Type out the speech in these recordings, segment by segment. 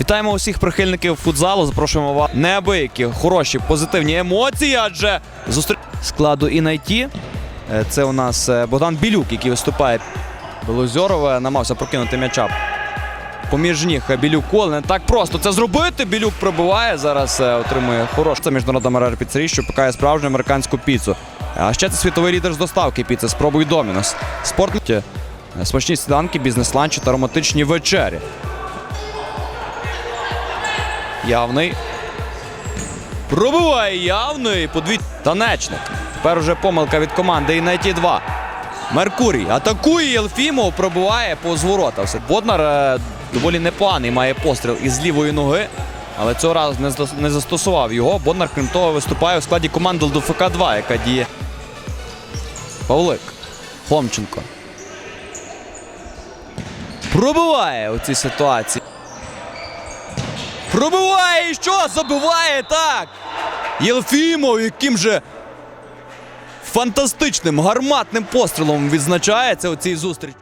Вітаємо усіх прихильників футзалу. Запрошуємо вас неабиякі, хороші, позитивні емоції. Адже зустріч складу і найті. Це у нас е, Богдан Білюк, який виступає. Белозьоров е, намагався прокинути м'яча. Поміж ніг Білюку, але не так просто це зробити. Білюк пробиває. Зараз е, отримує хороше. Це міжнародна мережа піцерій, що пікає справжню американську піцу. А ще це світовий лідер з доставки піци. Спробуй Домінос. Спорт е, смачні сніданки, бізнес-ланчі та романтичні вечері. Явний. Пробиває явний. Подвій... Танечник. Тепер уже помилка від команди і на ті 2. Меркурій атакує Єлфімов, пробиває по зворотах. Все. Боднар е, доволі непоганий має постріл із лівої ноги, але цього разу не застосував його. Боднар, крім того, виступає у складі команди ЛДФК 2, яка діє. Павлик. Хомченко. Пробиває у цій ситуації. Пробиває і що? Забиває так. Єлфімов, яким же фантастичним гарматним пострілом відзначається у цій зустрічі.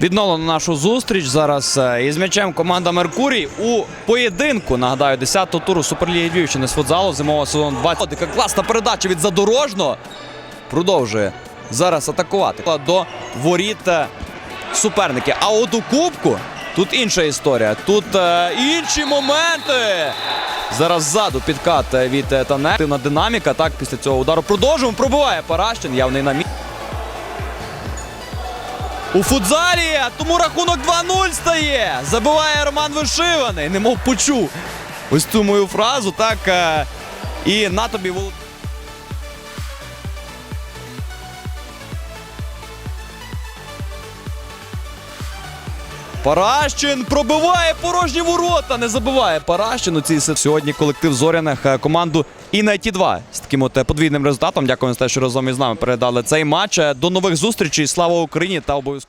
Відновлено нашу зустріч зараз е, із м'ячем команда Меркурій у поєдинку. Нагадаю, 10-го туру Суперліги Львівщини з футзалу зимового сезону 20. Яка класна передача від задорожного. Продовжує зараз атакувати до воріт е, суперники. А от у Кубку тут інша історія. Тут е, інші моменти. Зараз ззаду підкат е, від Тане. Активна динаміка. Так, після цього удару продовжуємо. Пробиває Паращин, явний на місці. У футзалі, тому рахунок 2-0 стає. Забиває Роман Вишиваний. Немов почув ось цю мою фразу. Так. І на тобі Волод- Паращин пробиває порожні ворота. Не забиває Паращин у цій сьогодні колектив зоряних е, команду і на ті 2 з таким от е, подвійним результатом. Дякую за те, що разом із нами передали цей матч. Е, До нових зустрічей. Слава Україні та обов'язково.